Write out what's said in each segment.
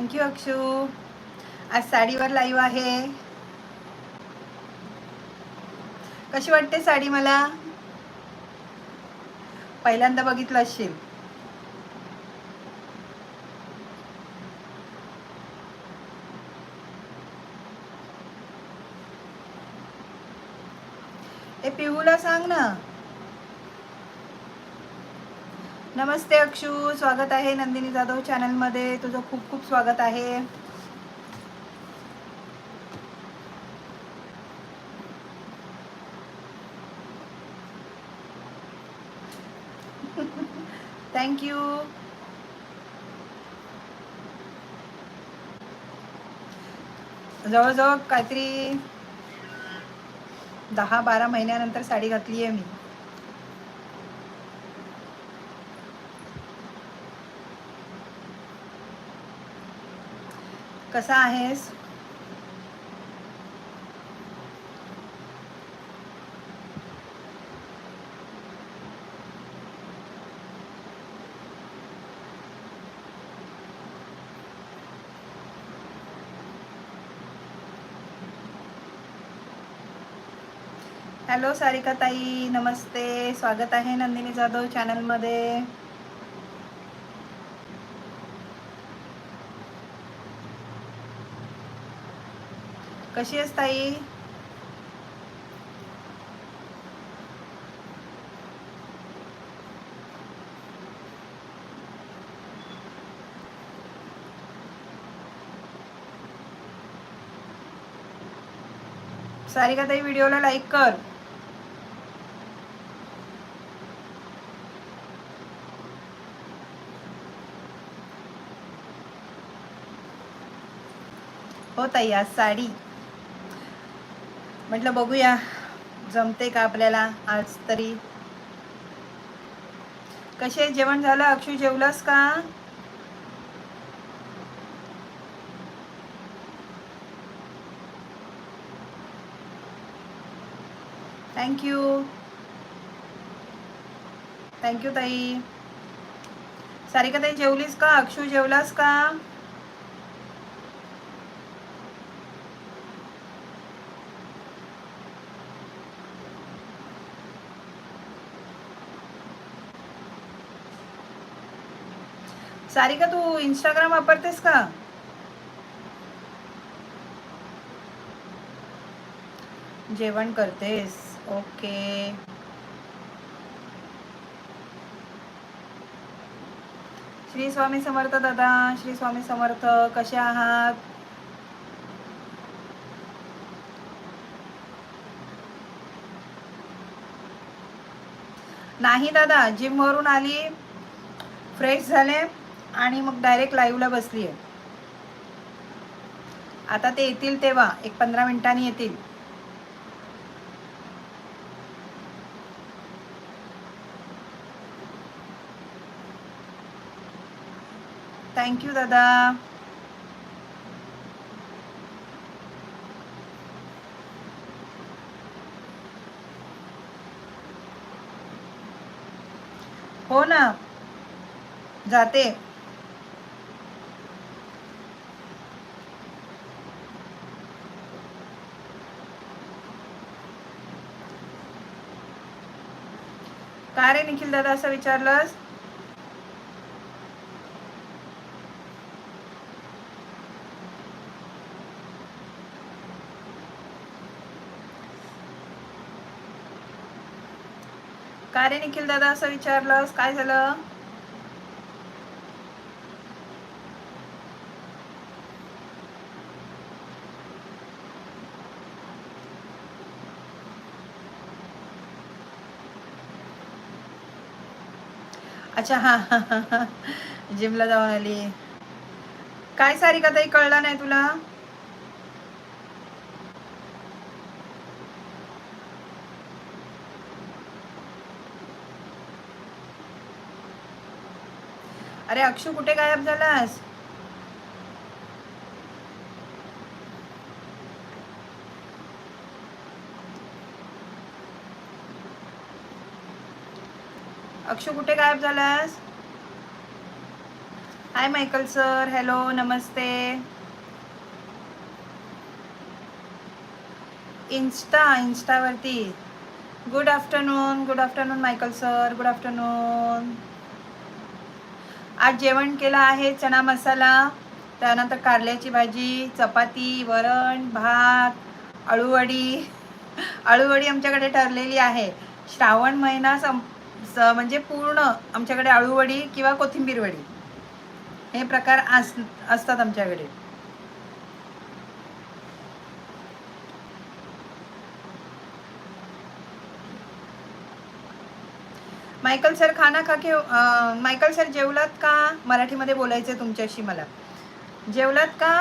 Thank you Akshu. आज साडीवर live आहे. कशी वाटते साडी मला? पहिल्यांदा बघितलं असशील. ए पिहूला सांग ना. नमस्ते अक्षू स्वागत आहे नंदिनी जाधव चॅनलमध्ये. तुझं खूप खूप स्वागत आहे. थँक्यू जवळजवळ काहीतरी दहा बारा महिन्यानंतर साडी घातली आहे मी. कसा आहेस? हॅलो सारिका ताई नमस्ते. स्वागत आहे नंदिनी जाधव चॅनलमध्ये कशी आहेस ताई? सारिका ताई व्हिडिओला लाईक कर. हो ताई आज साडी. म्हटलं बघूया जमते का आपल्याला आज तरी? कसे? जेवण झालं? अक्षू जेवलंस का? थँक्यू थँक्यू ताई सारिका ताई. जेवलीस का? अक्षू जेवलास का? सारिका तू इंस्टाग्राम वापरतेस का? जेवण करतेस. ओके. श्री स्वामी समर्थ दादा श्री स्वामी समर्थ कसे आहात? नाही दादा जिम वरून आली. फ्रेश झाले. आणि मग डायरेक्ट लाईव्हला बसली आहे आता ते येतील तेव्हा एक पंधरा मिनिटांनी येतील. थँक्यू दादा. हो ना. जाते. का रे निखिल दादा असं विचारलंस? का रे निखिल दादा असं विचारलंस? काय झालं? अच्छा हा हा जिमला जाऊन आली. काय सारिका ताई कळलं नाही तुला? अरे अक्षू कुठे गायब झालास? अक्षू कुठे गायब झालास? हाय मायकल सर हॅलो नमस्ते. Insta इन्स्टावरती good afternoon good afternoon Michael sir good afternoon आज जेवण केलं आहे चना मसाला त्यानंतर कारल्याची भाजी चपाती वरण भात अळूवडी. अळूवडी आमच्याकडे ठरलेली आहे. श्रावण महिना सं स- म्हणजे पूर्ण आमच्याकडे आळूवडी किंवा कोथिंबीर वडी हे प्रकार अस असतात आमच्याकडे. मायकल सर खाना खा के मायकल सर जेवलात का? मराठीमध्ये बोलायचं आहे तुमच्याशी मला. जेवलात का?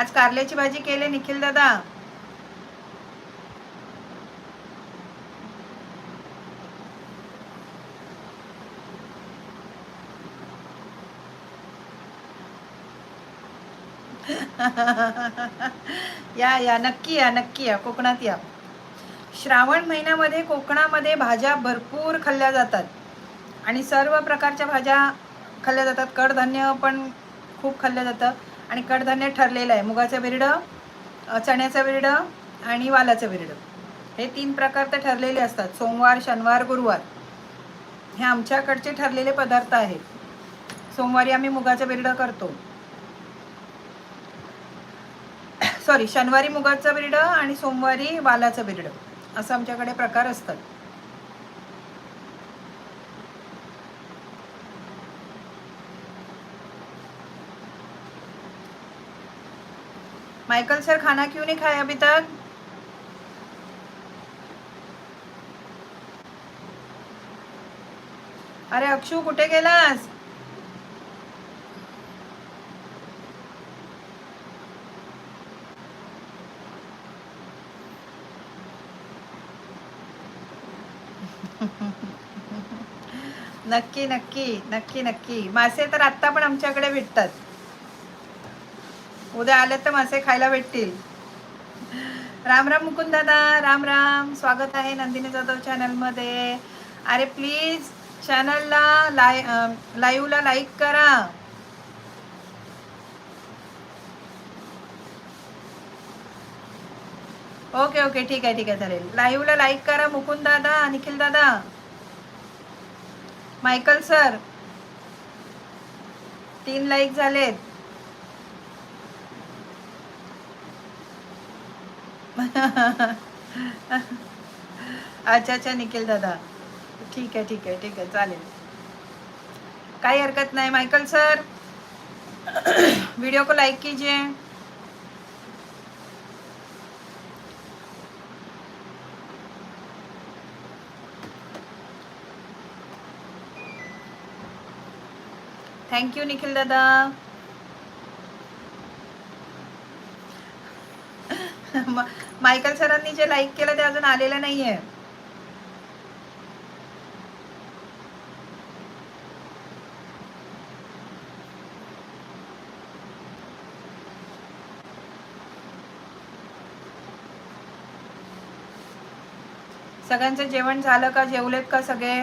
आज कारल्याची भाजी केली निखिल दादा. या या नक्की या नक्की या कोकणात या. श्रावण महिन्यामध्ये कोकणामध्ये भाज्या भरपूर खाल्ल्या जातात. आणि सर्व प्रकारच्या भाज्या खाल्ल्या जातात. कडधान्य पण खूप खाल्लं जातं. आणि कडधान्य ठरलेलं आहे. मुगाचं बिरडं चण्याचं बिरडं आणि वालाचं बिरडं हे तीन प्रकार तर ठरलेले असतात. सोमवार शनिवार गुरुवार. हे आमच्याकडचे ठरलेले पदार्थ आहेत. सोमवारी आम्ही मुगाचं बिरडं करतो. सॉरी शनिवारी मुगाचं बिरडं आणि सोमवारी वालाचं बिरडं असं आमच्याकडे प्रकार असतात. माइकल सर खाना क्यों नहीं खाया अभी तक? अरे अक्षू कुठे गेलास? नक्की नक्की नक्की नक्की. मासे तर आत्ता पण आमच्याकडे भेटतात. उद्या आले तर मासे खायला भेटतील. राम राम मुकुंद दादा राम राम. स्वागत आहे नंदिनी जाधव चॅनलमध्ये अरे प्लीज चॅनलला लाय लाईव्हला लाईक करा. ओके ओके ठीक आहे ठीक आहे चालेल. लाईव्हला लाईक करा मुकुंद दादा निखिल दादा मायकल सर. तीन लाईक झालेत. अच्छा अच्छा निखिल दादा. ठीक आहे ठीक आहे ठीक आहे चालेल. काही हरकत नाही मायकल सर. वीडियो को लाइक कीजिए. थँक्यू निखिल दादा म- मायकल सरांनी जे लाईक केलं ते अजून आलेलं नाहीये. सगळ्यांचं जेवण झालं का? जेवलेत का सगळे?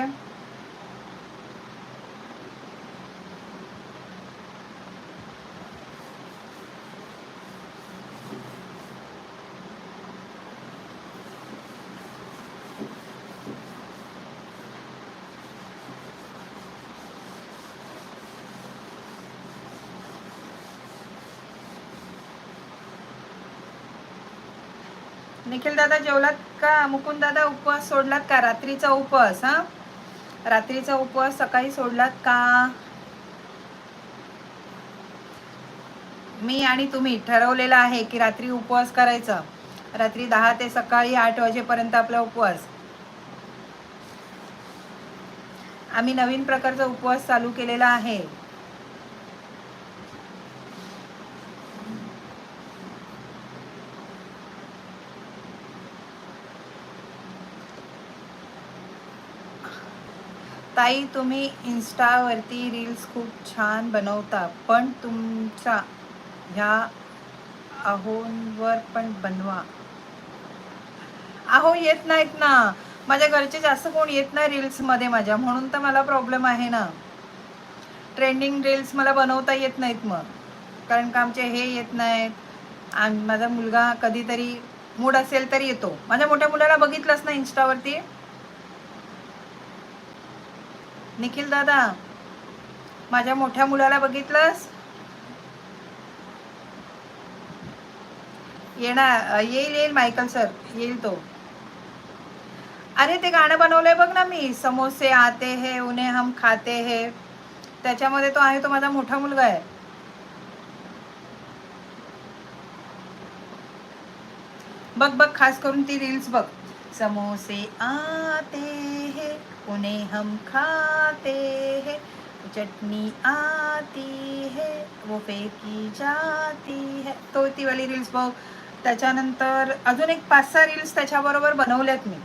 निखिल दादा जेवलात का? मुकुंद दादा उपवास सोडलात का? रात्रीचा उपवास हा? रात्रीचा उपवास सकाळी सोडलात का? मी आणि तुम्ही ठरवलेलं आहे की रात्री उपवास करायचा. रात्री दहा ते सकाळी आठ वाजेपर्यंत आपला उपवास. आम्ही नवीन प्रकारचा उपवास चालू केलेला आहे. ताई तुम्ही इन्स्टावरती रील्स खूप छान बनवता पण तुमच्या ह्या अहोंवर पण बनवा. अहो येत नाहीत ना. माझ्या घरचे जास्त कोण येत नाही रील्समध्ये माझ्या म्हणून तर मला प्रॉब्लेम आहे ना. ट्रेंडिंग रील्स मला बनवता येत नाहीत मग. कारण का आमचे हे येत नाहीत. आम माझा मुलगा कधीतरी मूड असेल तरी येतो. माझ्या मोठ्या मुलाला बघितलंच ना इन्स्टावरती निखिल दादा माझ्या मोठ्या मुलाला बघितलंस? येणार येईल येईल मायकल सर येईल तो. अरे ते गाणं बनवलंय बघ ना मी समोसे आते हे उन्हें हम खाते हे. त्याच्यामध्ये तो आहे तो माझा मोठा मुलगा आहे. बघ बघ खास करून ती रील्स बघ. समोसे आते हैं उन्हें हम खाते हैं। चटनी आती है वो फेकी जाती है। तो ती वाली रील्स बघ त्याच्यानंतर अजून एक पाच सहा रील्स त्याच्याबरोबर बनवल्यात मी.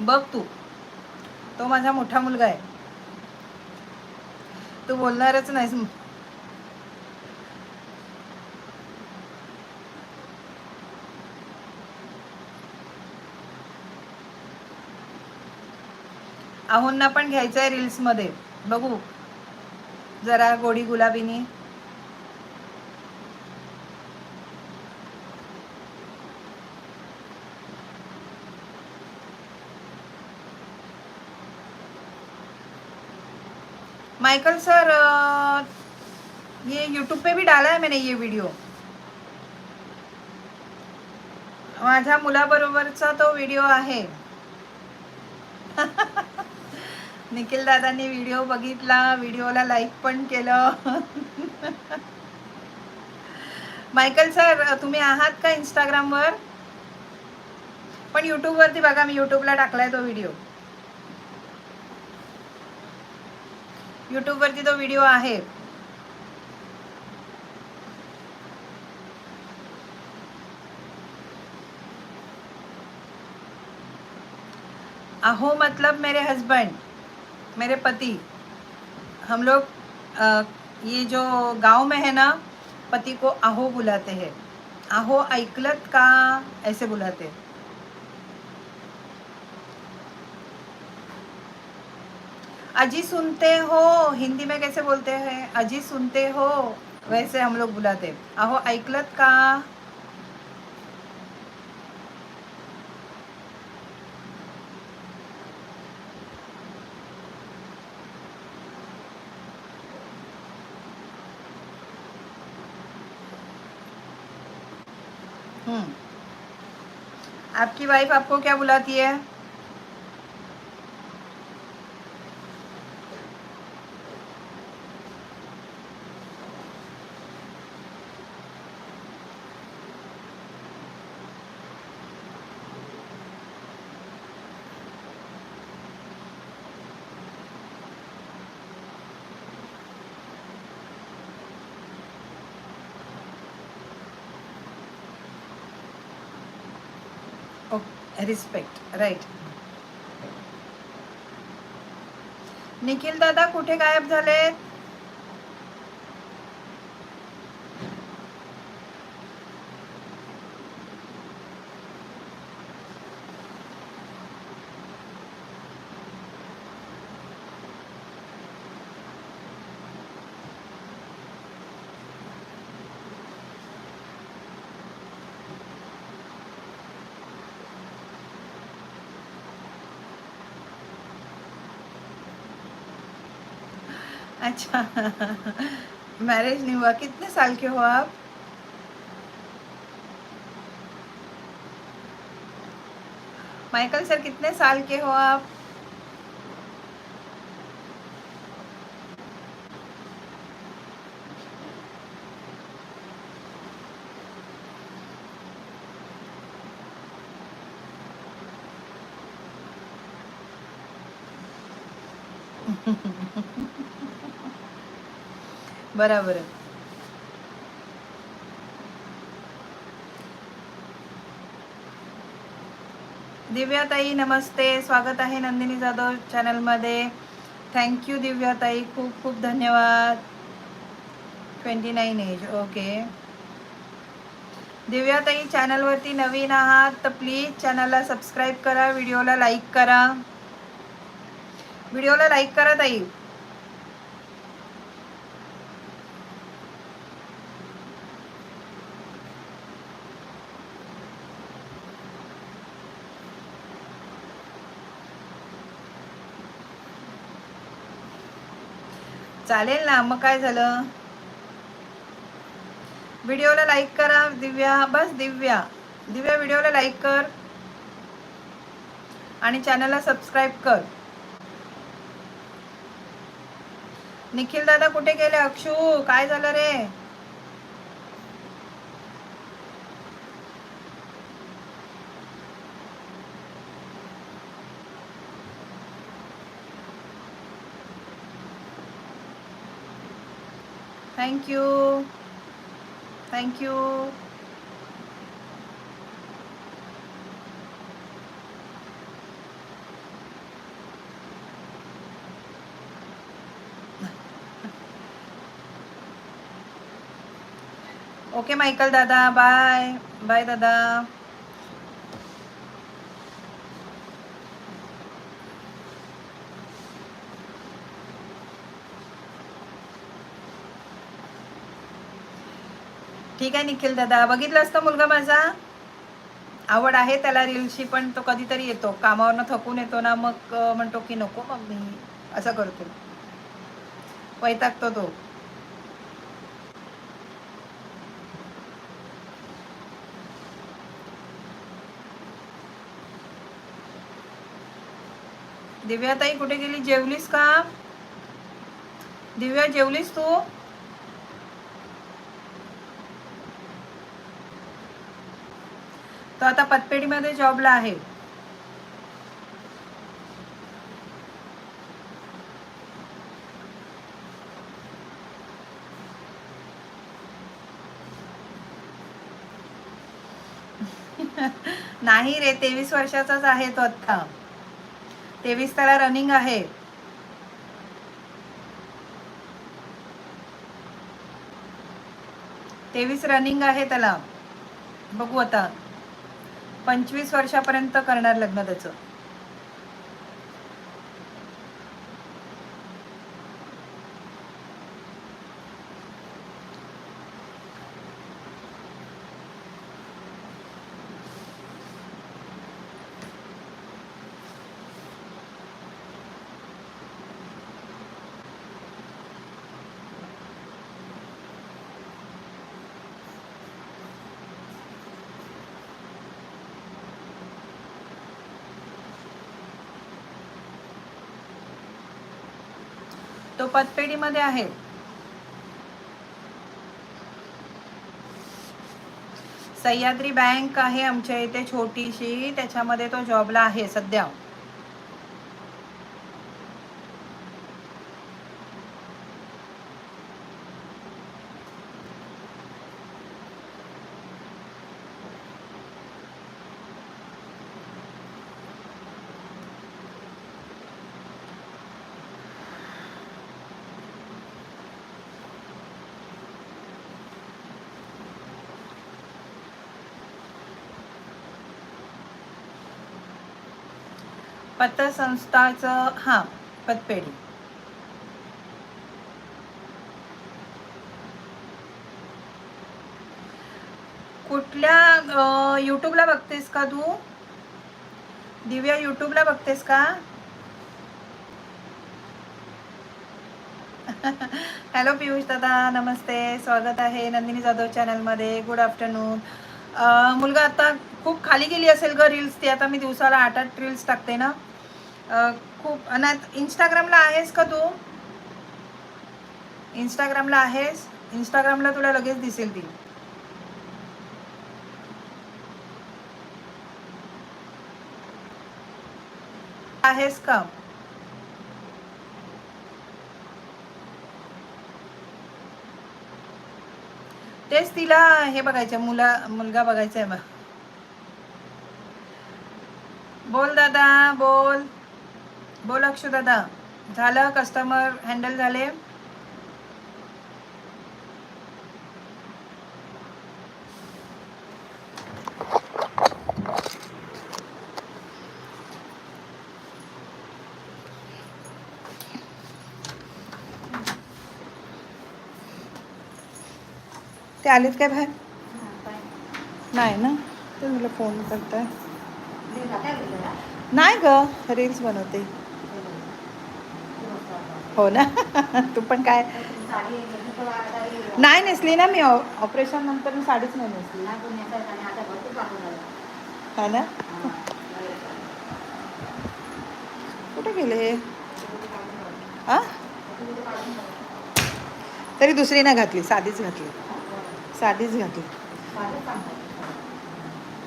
बघ तू. तो माझा मोठा मुलगा आहे. तू बोलणारच नाहीस. आहोंना पण घ्यायचं आहे रील्समध्ये. बघू. जरा गोडी गुलाबीनी. माइकल सर ये यूट्यूब पे भी डाला है मैंने ये वीडियो माझ्या मुलाबरोबरचा तो व्हिडिओ आहे. निखिल दादांनी व्हिडिओ बघितला व्हिडिओला लाईक पण केलं. मायकल सर तुम्ही आहात का इंस्टाग्रामवर पण यूट्यूबवरती बघा मी यूट्यूबला टाकलाय तो व्हिडिओ यूट्यूबवरती तो व्हिडिओ आहे. अहो मतलब मेरे हस्बंड मेरे पति, हम लोग ये जो गाँव में है ना, पति को आहो बुलाते हैं। आहो ऐकलत का ऐसे बुलाते हैं। अजी सुनते हो, हिंदी में कैसे बोलते हैं? अजी सुनते हो, वैसे हम लोग बुलाते हैं. अहो ऐकलत का आपकी वाइफ आपको क्या बुलाती है? रिस्पेक्ट राईट निखिल दादा कुठे गायब झालेत? अच्छा। मैरिज नहीं हुआ। कितने साल के हो आप? माइकल सर, कितने साल के हो आप? बराबर आहे. दिव्याताई नमस्ते. स्वागत आहे नंदिनी जाधव चॅनलमध्ये. थँक्यू दिव्याताई. खूप खूप धन्यवाद. ट्वेंटी नाईन एज ओके दिव्याताई चॅनलवरती नवीन आहात तर प्लीज चॅनलला सबस्क्राईब करा व्हिडिओला लाईक करा. व्हिडिओला लाईक करा ताई. चालेल ना मग काय झालं? व्हिडिओला लाईक करा दिव्या बस दिव्या. दिव्या व्हिडिओला लाईक कर. आणि चॅनलला सबस्क्राईब कर. निखिल दादा कुठे गेले? अक्षू काय झालं रे? Thank you thank you okay Michael दादा बाय बाय दादा ठीक आहे निखिल दादा. बघितलं असतं मुलगा माझा? आवड आहे त्याला रील्सची पण तो कधीतरी येतो. कामावरनं थकून येतो ना मग म्हणतो की नको मी असं करतो. वैतागतो तो. दिव्याताई कुठे गेली? जेवलीस का? दिव्या जेवलीस तू? तो आता पतपेढीमध्ये जॉबला आहे. नाही रे तेवीस वर्षाचाच आहे तो आता तेवीस त्याला रनिंग आहे. तेवीस रनिंग आहे त्याला. बघू आता. पंचवीस वर्षापर्यंत करणार लग्न त्याचं. तो पतपेढीमध्ये आहे. सह्याद्री बँक आहे आमच्या इथे छोटीशी त्याच्यामध्ये तो जॉबला आहे सध्या. पतसंस्थाचं हां पतपेढी. कुठल्या यूट्यूबला बघतेस का तू? दिव्या यूट्यूबला बघतेस का? हॅलो पियुष दादा नमस्ते. स्वागत आहे नंदिनी जाधव चॅनलमध्ये. गुड आफ्टरनून मुलगा आता खूप खाली गेली असेल ग रील्स ती. आता मी दिवसाला आठ आठ रील्स टाकते ना. खूप आणि इंस्टाग्रामला आहेस का तू? इंस्टाग्रामला आहेस? इंस्टाग्रामला तुला लगेच दिसेल ती. आहेस का? तेच तिला हे बघायचं मुला मुलगा बघायचा आहे बघ. बोल दादा बोल. बोला अक्षू दादा. झालं? कस्टमर हँडल झाले? ते आलेत काय बाहेर? नाही ना. ते मला फोन करताय. नाही ग रील्स बनवते. हो ना? तू पण काय? नाही नेसली ना मी. ऑपरेशन नंतर मी साडीच नाही नेसली. हा ना? कुठे गेले? आ तरी दुसरी नाही घातली. साधीच घातली. साधीच घातली.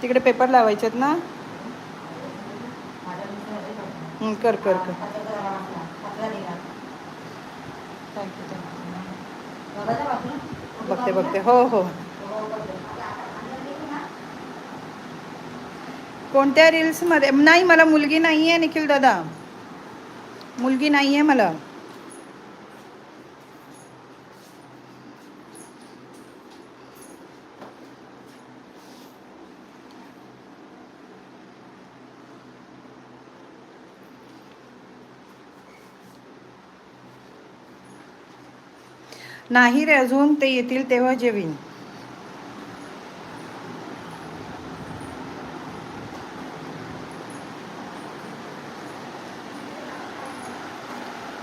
तिकडे पेपर लावायचे आहेत ना कर कर कर. थँक्यू थँक्यू बघते बघते. हो हो. कोणत्या रील्समध्ये नाही मला मुलगी नाही आहे निखिल दादा. मुलगी नाही आहे मला. नाही रे अजून ते येतील तेव्हा जेवीन.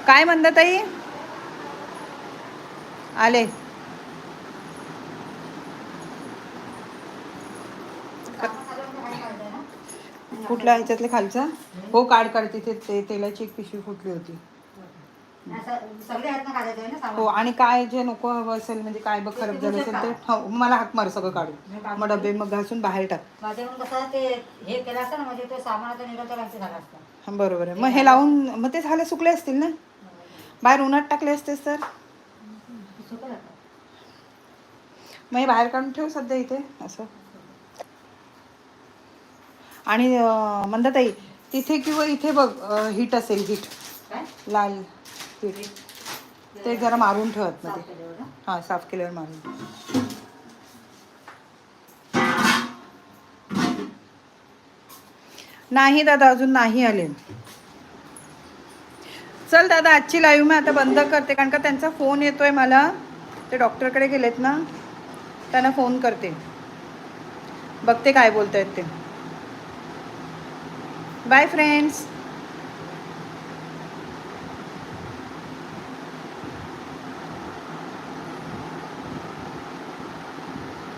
काय म्हणतात ताई? आले. कुठल्या ह्याच्यातले खालचा? हो काढ काढ तिथे ते तेलाची एक पिशवी फुटली होती. सगळे आहेत ना काढायचे ना हो सामान आणि काय जे नको हवं असेल म्हणजे काय बघ खराब झालं असेल ते हो मला हाक मार सगळं काढून. मग डबे मग घासून बाहेर टाक. माझ्याकडून कसं ते हे केलं असतं ना म्हणजे तो सामानाचा निरोधक असं झाला असतं. हा, बरोबर आहे. मग हे लावून मग ते झाले सुकले असतील ना? बाहेर उन्हात टाकले असतेस तर? सुकं जातं. मग हे बाहेर काढून ठेव सध्या इथे असं. आणि अं, मंदाताई तिथे किंवा इथे बघ हिट असेल हिट काय? लाल. ते जरा मारून ठेवत मध्ये? हां साफ केल्यावर मारून. नाही दादा अजून नाही आले. चल दादा आजची लाईव्ह मी आता बंद करते कारण का त्यांचा फोन येतोय मला. ते डॉक्टरकडे गेलेत ना त्यांना फोन करते. बघते काय बोलतायत ते. Bye friends